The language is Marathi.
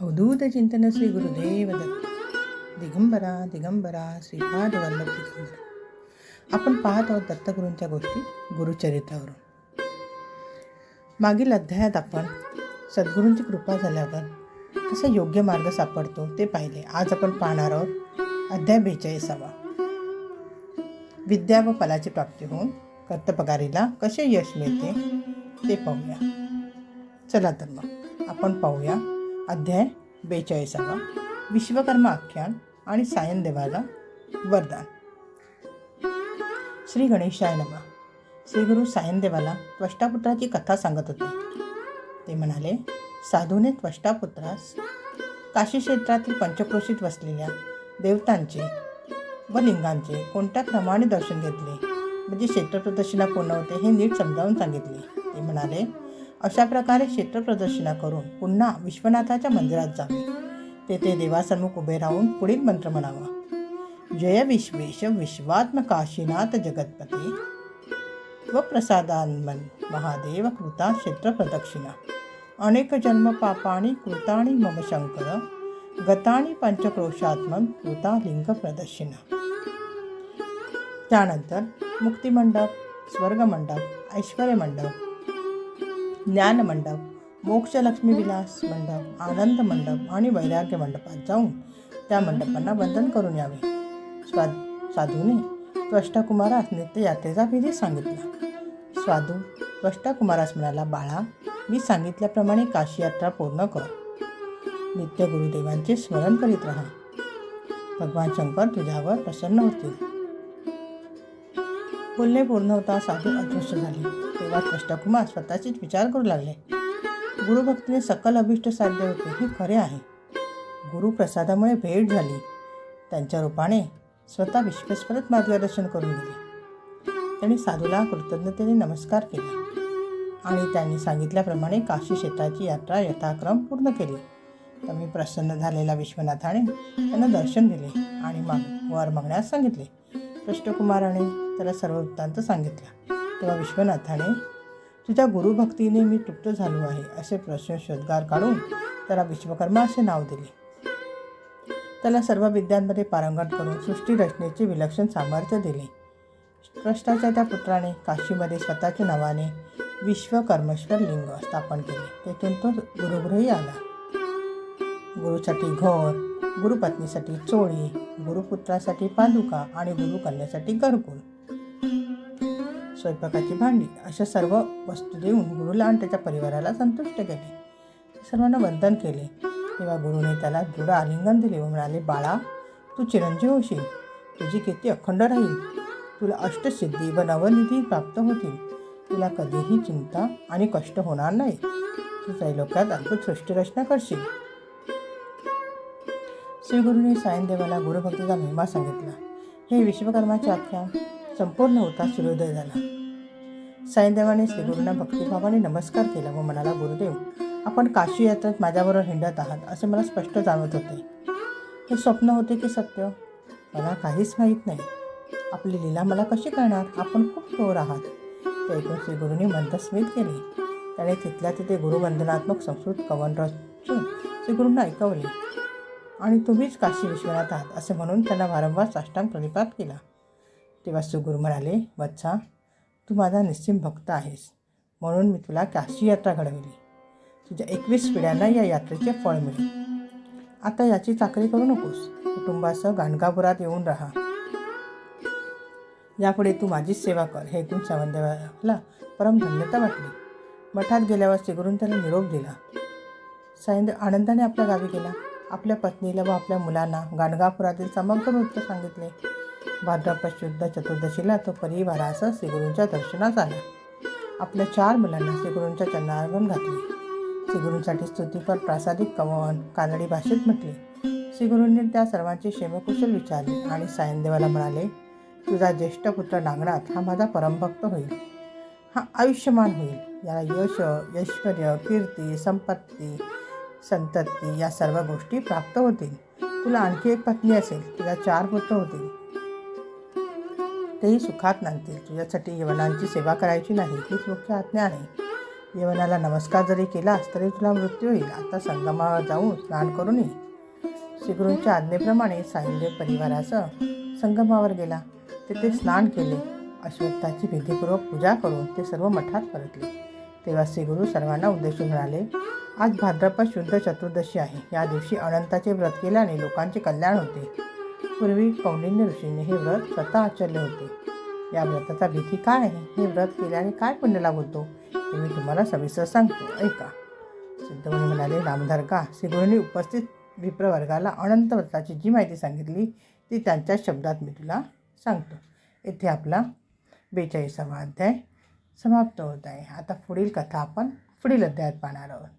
अवधूत चिंतन श्री गुरुदेव दत्त दिगंबरा दिगंबरा श्रीपाद वल्लभ दिगंबरा। आपण पाहत आहोत दत्तगुरूंच्या गोष्टी गुरुचरित्रावरून. मागील अध्यायात आपण सद्गुरूंची कृपा झाल्यावर कसा योग्य मार्ग सापडतो ते पाहिले. आज आपण पाहणार आहोत अध्याय बेचाळीसावा. विद्या व फलाची प्राप्ती होऊन कर्तपगारीला कसे यश मिळते ते पाहूया. चला तर मग आपण पाहूया अध्याय बेचाळीसावा. विश्वकर्मा आख्यान आणि सायन देवाला वरदान. श्री गणेशाय नमा. श्री गुरु सायनदेवाला त्वष्टापुत्राची कथा सांगत होते. ते म्हणाले साधूने त्वष्टापुत्रास काशी क्षेत्रातील पंचक्रोशीत वसलेल्या देवतांचे व लिंगांचे कोणत्या क्रमाने दर्शन घेतले? म्हणजे क्षेत्रप्रदर्शना पूर्ण होते हे नीट समजावून सांगितले. ते म्हणाले अशा प्रकारे क्षेत्रप्रदर्शना करून पुन्हा विश्वनाथाच्या मंदिरात जावे. तेथे देवासन्मुख उभे राहून पुढील मंत्र म्हणावा. जय विश्वेश विश्वात्म काशीनाथ जगतपते. व प्रसादान्मन महादेव कृता क्षेत्र प्रदक्षिणा. अनेक जन्म पापाणी कृताणी मम शंकर. गताणी पंचक्रोशात्मन कृता लिंग प्रदक्षिणा. त्यानंतर मुक्तिमंडप स्वर्गमंडप ऐश्वर्यमंडप ज्ञान मंडप मोक्षलक्ष्मी विलास मंडप आनंद मंडप आणि वैराग्य मंडपात जाऊन त्या मंडपांना वंदन करून यावे. स्वा साधूने त्वष्टाकुमारास नित्ययात्रेचा विधी सांगितला. स्वादू त्वष्टाकुमारास म्हणाला बाळा मी सांगितल्याप्रमाणे काशी यात्रा पूर्ण कर. नित्य गुरुदेवांचे स्मरण करीत राहा. भगवान शंकर तुझ्यावर प्रसन्न होतील. बोलणे पूर्ण होता साधू अदृश्य झाले. तेव्हा कृष्णकुमार स्वतःचेच विचार करू लागले. गुरुभक्तीने सकल अभिष्ट साध्य होते हे खरे आहे. गुरुप्रसादामुळे भेट झाली. त्यांच्या रूपाने स्वतः विश्वेश्वरच मार्गदर्शन करून दिले. त्यांनी साधूला कृतज्ञतेने नमस्कार केला. आणि त्यांनी सांगितल्याप्रमाणे काशी क्षेत्राची यात्रा यथाक्रम पूर्ण केली. तर प्रसन्न झालेल्या विश्वनाथाने त्यांना दर्शन दिले आणि माग वर मागण्यास सांगितले. कृष्णकुमाराने त्याला सर्व वृत्तांत सांगितला. तेव्हा विश्वनाथाने तुझ्या गुरुभक्तीने मी तृप्त झालो आहे असे प्रश्न शोधगार काढून त्याला विश्वकर्मा असे नाव दिले. त्याला सर्व विद्यांमध्ये पारंगत करून सृष्टी रचनेचे विलक्षण सामर्थ्य दिले. कृष्णाच्या त्या पुत्राने काशीमध्ये स्वतःच्या नावाने विश्वकर्मेश्वर लिंग स्थापन केले. तेथून तो गुरुगृही आला. गुरुसाठी घर गुरुपत्नीसाठी चोळी गुरुपुत्रासाठी पादुका आणि गुरुकन्यासाठी घरकुल. स्वयंपाकाची भांडी अशा सर्व वस्तू देऊन गुरुला आणि त्याच्या परिवाराला संतुष्ट केले. सर्वांना वंदन केले. तेव्हा गुरुने त्याला दृढ आलिंगन दिले व म्हणाले बाळा तू चिरंजीव होशील. तुझी कीर्ती अखंड राहील. तुला अष्टसिद्धी व नवनिधी प्राप्त होतील. तुला कधीही चिंता आणि कष्ट होणार नाही. तू त्रैलोक्यात अद्भुत सृष्टीरचना करशील. श्रीगुरूंनी सायनदेवाला गुरुभक्तीचा महिमा सांगितला. हे विश्वकर्माचे आख्यान संपूर्ण होता सूर्योदय झाला. साईदेवाने श्रीगुरूंना भक्तिभावाने नमस्कार केला व म्हणाला गुरुदेव आपण काशी यात्रेत माझ्याबरोबर हिंडत आहात असे मला स्पष्ट जाणवत होते. हे स्वप्न होते की सत्य? मला काहीच माहीत नाही. आपली लीला मला कशी कळणार? आपण खूप थोर आहात. ते ऐकून श्रीगुरूंनी मंत्रस्मित केले. त्याने तिथल्या तिथे गुरुवंदनात्मक संस्कृत कवन रचून श्रीगुरूंना ऐकवले. आणि तुम्हीच काशी विश्वनाथ आहात असे म्हणून त्यांना वारंवार साष्टांग प्रणिपात केला. तेव्हा सुगुरू म्हणाले वत्सा तू माझा निश्चिम भक्त आहेस. म्हणून मी तुला काशी यात्रा घडवली. तुझ्या एकवीस पिढ्यांना या यात्रेचे फळ मिळेल. आता याची चाकरी करू नकोस. कुटुंबासह गाणगापुरात येऊन राहा. यापुढे तू माझीच सेवा कर. हे ऐकून सावंतदेवाला परमधन्यता वाटली. मठात गेल्यावर सिगुरून त्याला निरोप दिला. सायंद आनंदाने आपल्या गावी गेला. आपल्या पत्नीला व आपल्या मुलांना गाणगापुरातील समग्र नृत्य सांगितले. भाद्रपद शुद्ध चतुर्दशीला तो परिवारासह श्रीगुरूंच्या दर्शनास आला. आपल्या चार मुलांना श्रीगुरूंच्या चरणार्पण घातले. श्रीगुरूंसाठी स्तुतीपर प्रासादिक कवन कानडी भाषेत म्हटले. श्रीगुरूंनी त्या सर्वांचे क्षेमकुशल विचारले आणि सायनदेवाला म्हणाले तुझा ज्येष्ठ पुत्र नागनाथ हा माझा परमभक्त होईल. हा आयुष्यमान होईल. याला यश ऐश्वर कीर्ती संपत्ती संतती या सर्व गोष्टी प्राप्त होतील. तुला आणखी एक पत्नी असेल. तुला चार पुत्र होतील. तेही सुखात नांदतील तुझ्यासाठी यवनांची सेवा करायची नाही हीच मुख्य आज्ञा आहे. यवनाला नमस्कार जरी केलास तरी तुला मृत्यू होईल. आता संगमावर जाऊन स्नान करून ये. श्रीगुरूंच्या आज्ञेप्रमाणे साईदेव परिवारासह संगमावर गेला. तेथे स्नान केले. अश्वत्थाची विधीपूर्वक पूजा करून ते सर्व मठात परतले. तेव्हा श्रीगुरू सर्वांना उद्देशून म्हणाले आज भाद्रपद शुद्ध चतुर्दशी आहे. या दिवशी अनंताचे व्रत केल्याने लोकांचे कल्याण होते. पूर्वी कौंडिन्य ऋषीने हे व्रत स्वतः आचरले होते. या व्रताचा भीती काय आहे? हे व्रत केल्याने काय पुण्य लाभ होतो? हे मी तुम्हाला सविस्तर सांगतो. ऐका. सिद्धमुनी म्हणाले रामधारका श्रीगुरूंनी उपस्थित विप्रवर्गाला अनंत व्रताची जी माहिती सांगितली ती त्यांच्या शब्दात मी तुला सांगतो. येथे आपला बेचाळीसावा अध्याय समाप्त होत आहे. आता पुढील कथा आपण पुढील अध्यायात पाहणार आहोत.